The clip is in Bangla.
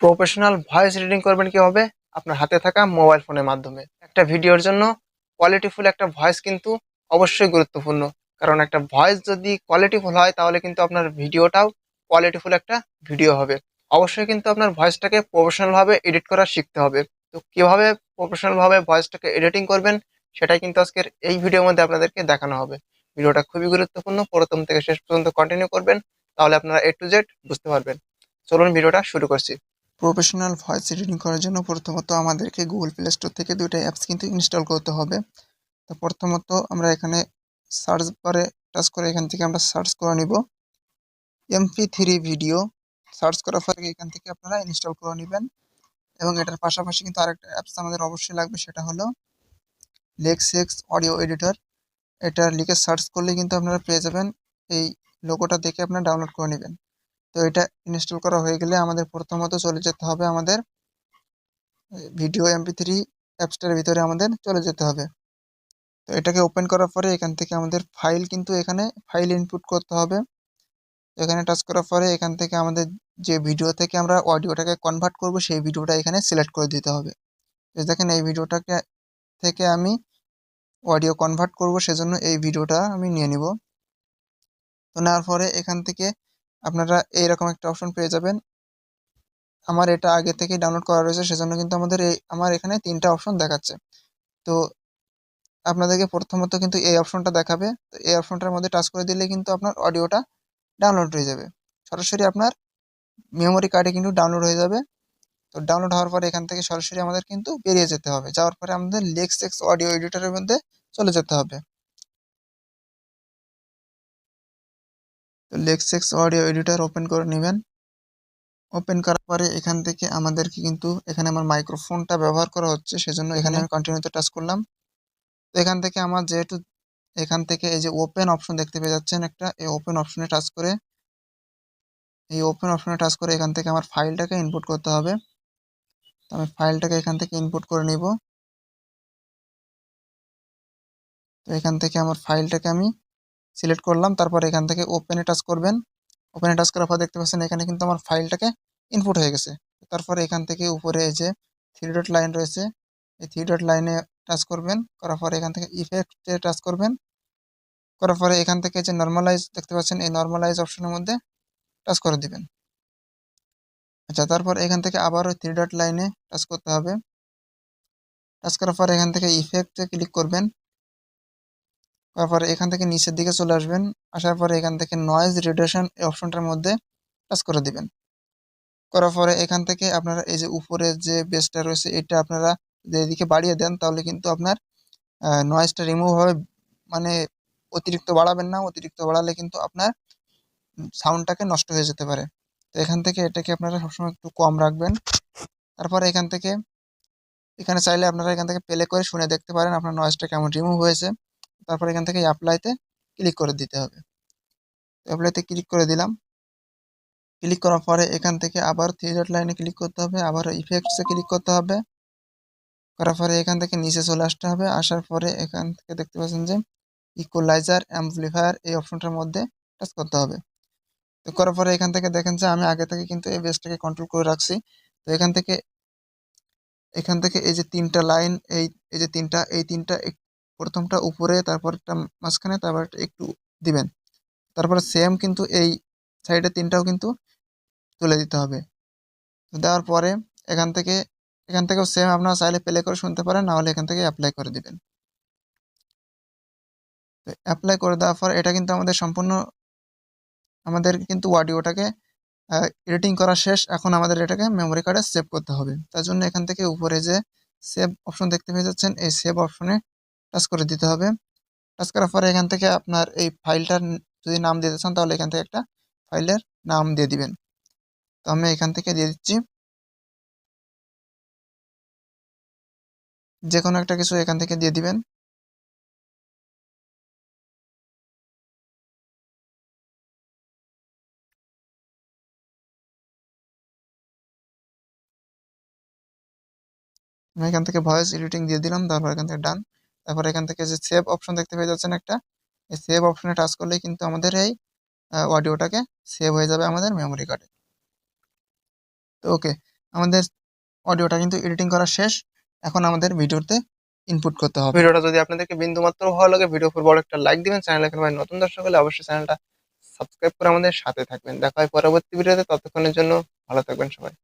প্রফেশনাল ভয়েস রিডিং করবেন কীভাবে? আপনার হাতে থাকা মোবাইল ফোনের মাধ্যমে। একটা ভিডিওর জন্য কোয়ালিটিফুল একটা ভয়েস কিন্তু অবশ্যই গুরুত্বপূর্ণ। কারণ একটা ভয়েস যদি কোয়ালিটিফুল হয়, তাহলে কিন্তু আপনার ভিডিওটাও কোয়ালিটিফুল একটা ভিডিও হবে। অবশ্যই কিন্তু আপনার ভয়েসটাকে প্রফেশনালভাবে এডিট করা শিখতে হবে। তো কীভাবে প্রফেশনালভাবে ভয়েসটাকে এডিটিং করবেন, সেটাই কিন্তু আজকের এই ভিডিওর মধ্যে আপনাদেরকে দেখানো হবে। ভিডিওটা খুবই গুরুত্বপূর্ণ। প্রথম থেকে শেষ পর্যন্ত কন্টিনিউ করবেন, তাহলে আপনারা এ টু জেড বুঝতে পারবেন। চলুন ভিডিওটা শুরু করছি। প্রফেশনাল ভয়েস এডিটিং করার জন্য প্রথমত আমাদেরকে গুগল প্লে স্টোর থেকে দুইটা অ্যাপস কিন্তু ইনস্টল করতে হবে। তো প্রথমত আমরা এখানে সার্চ বারে টাচ করে এখান থেকে আমরা সার্চ করে নিব। এমপি থ্রি ভিডিও সার্চ করার পরে এখান থেকে আপনারা ইনস্টল করে নেবেন। এবং এটার পাশাপাশি কিন্তু আরেকটা অ্যাপস আমাদের অবশ্যই লাগবে, সেটা হলো লেক্সেক্স অডিও এডিটর এটা লিখে সার্চ করলে কিন্তু আপনারা পেয়ে যাবেন। এই লোগোটা দেখে আপনারা ডাউনলোড করে নেবেন। তো এটা ইনস্টল করা হয়ে গেলে আমাদের প্রথমত চলে যেতে হবে আমাদের ভিডিও এমপি থ্রি অ্যাপসটার ভিতরে আমাদের চলে যেতে হবে। তো এটাকে ওপেন করার পরে এখান থেকে আমাদের ফাইল কিন্তু এখানে ফাইল ইনপুট করতে হবে। এখানে টাচ করার পরে এখান থেকে আমাদের যে ভিডিও থেকে আমরা অডিওটাকে কনভার্ট করব, সেই ভিডিওটা এখানে সিলেক্ট করে দিতে হবে। দেখেন, এই ভিডিওটাকে থেকে আমি অডিও কনভার্ট করব, সেজন্য এই ভিডিওটা আমি নিয়ে নিব। তো নেওয়ার পরে এখান থেকে আপনারা এইরকম একটা অপশন পেয়ে যাবেন। আমার এটা আগে থেকে ডাউনলোড করা রয়েছে, সেজন্য কিন্তু আমাদের এই, আমার এখানে তিনটা অপশন দেখাচ্ছে। তো আপনাদেরকে প্রথমত কিন্তু এই অপশনটা দেখাবে। তো এই অপশনটার মধ্যে টাচ করে দিলে কিন্তু আপনার অডিওটা ডাউনলোড হয়ে যাবে। সরাসরি আপনার মেমোরি কার্ডে কিন্তু ডাউনলোড হয়ে যাবে। তো ডাউনলোড হওয়ার পরে এখান থেকে সরাসরি আমাদের কিন্তু বেরিয়ে যেতে হবে। যাওয়ার পরে আমাদের লেক্স এক্স অডিও এডিটরের মধ্যে চলে যেতে হবে। তো লেক্সেক্স অডিও এডিটার ওপেন করে নেবেন। ওপেন করার পরে এখান থেকে আমাদেরকে কিন্তু এখানে আমার মাইক্রোফোনটা ব্যবহার করা হচ্ছে সেজন্য এখানে আমি কন্টিনিউতে টাচ করলাম। তো এখান থেকে আমার যেহেতু এখান থেকে এই যে ওপেন অপশন দেখতে পেয়ে যাচ্ছেন একটা এই ওপেন অপশনে টাচ করে এই ওপেন অপশনে টাচ করে এখান থেকে আমার ফাইলটাকে ইনপুট করতে হবে। তো আমি ফাইলটাকে এখান থেকে ইনপুট করে নিব। তো এখান থেকে আমার ফাইলটাকে আমি সিলেক্ট করলাম, তারপর এখান থেকে ওপেনে টাচ করবেন। ওপেনে টাচ করার পর দেখতে পাচ্ছেন এখানে কিন্তু আমার ফাইলটাকে ইনপুট হয়ে গেছে। তারপরে এখান থেকে উপরে এই যে থ্রি ডট লাইন রয়েছে, এই থ্রি ডট লাইনে টাচ করবেন, করার পরে এখান থেকে ইফেক্টে টাচ করবেন। করার পরে এখান থেকে যে নর্মালাইজ দেখতে পাচ্ছেন এই নর্মালাইজ অপশনের মধ্যে টাচ করে দিবেন। আচ্ছা তারপর এখান থেকে আবার ওই থ্রি ডট লাইনে টাচ করতে হবে। টাচ করার পর এখান থেকে ইফেক্টে ক্লিক করবেন। তারপরে এখান থেকে নিচের দিকে চলে আসবেন। আসার পরে এখান থেকে নয়েজ রিডাকশন এই অপশনটার মধ্যে টাচ করে দিবেন। করার পরে এখান থেকে আপনারা এই যে উপরে যে বেসটা রয়েছে, এটা আপনারা এদিকে বাড়িয়ে দেন, তাহলে কিন্তু আপনার নয়েজটা রিমুভ হবে। মানে অতিরিক্ত বাড়াবেন না, অতিরিক্ত বাড়ালে কিন্তু আপনার সাউন্ডটাকে নষ্ট হয়ে যেতে পারে। তো এখান থেকে এটাকে আপনারা সবসময় একটু কম রাখবেন। তারপরে এখান থেকে, এখানে চাইলে আপনারা এখান থেকে প্লে করে শুনে দেখতে পারেন আপনার নয়েজটা কেমন রিমুভ হয়েছে। তারপর এখান থেকে অ্যাপ্লাইতে ক্লিক করে দিতে হবে। অ্যাপ্লাইতে ক্লিক করে দিলাম। ক্লিক করার পরে এখান থেকে আবার থ্রি ডট লাইনে ক্লিক করতে হবে, আবার ইফেক্টসে ক্লিক করতে হবে। করার পরে এখান থেকে নিচে চলে আসতে হবে, আসার পরে এখান থেকে দেখতে পাচ্ছেন যে ইকুয়ালাইজার অ্যাম্পলিফায়ার এই অপশনটার মধ্যে টাচ করতে হবে। তো করার পরে এখান থেকে দেখেন যে আমি আগে থেকে কিন্তু এই বেসটাকে কন্ট্রোল করে রাখছি। তো এখান থেকে এখান থেকে এই যে তিনটা লাইন এই এই যে তিনটা, এই তিনটা প্রথমটা উপরে তারপর একটা মাঝখানে তারপর একটু দিবেন। তারপরে সেম কিন্তু এই সাইডে তিনটাও কিন্তু তুলে দিতে হবে। দেওয়ার পরে এখান থেকে, এখান থেকেও সেম আপনারা চাইলে প্লে করে শুনতে পারেন নাহলে এখান থেকে অ্যাপ্লাই করে দিবেন। তো অ্যাপ্লাই করে দেওয়ার পর এটা কিন্তু আমাদের সম্পূর্ণ, আমাদের কিন্তু অডিওটাকে এডিটিং করা শেষ। এখন আমাদের এটাকে মেমোরি কার্ডে সেভ করতে হবে। তার জন্য এখান থেকে উপরে যে সেভ অপশন দেখতে পেয়ে যাচ্ছেন, এই সেভ অপশনে টাচ করে দিতে হবে। টাচ করার পরে এখান থেকে আপনার এই ফাইলটার যদি নাম দিতে চান, তাহলে এখান থেকে একটা ফাইলের নাম দিয়ে দিবেন। তো আমি এখান থেকে দিয়ে দিচ্ছি। যে কোনো একটা কিছু এখান থেকে দিয়ে দিবেন। আমি এখান থেকে ভয়েস এডিটিং দিয়ে দিলাম, তারপর এখান থেকে ডান। তারপর এখান থেকে যে সেভ অপশন দেখতে পেয়ে যাচ্ছেন একটা, এই সেভ অপশনে টাচ করলেই কিন্তু আমাদের এই অডিওটাকে সেভ হয়ে যাবে আমাদের মেমোরি কার্ডে তো ওকে আমাদের অডিওটা কিন্তু এডিটিং করা শেষ, এখন আমাদের ভিডিওতে ইনপুট করতে হবে। ভিডিওটা যদি আপনাদেরকে বিন্দু মাত্র ভালো লাগে ভিডিও উপর বড় একটা লাইক দিবেন চ্যানেল এখানে নতুন দর্শক হলে অবশ্যই চ্যানেলটা সাবস্ক্রাইব করে আমাদের সাথে থাকবেন। দেখা হয় পরবর্তী ভিডিওতে, ততক্ষণের জন্য ভালো থাকবেন সবাই।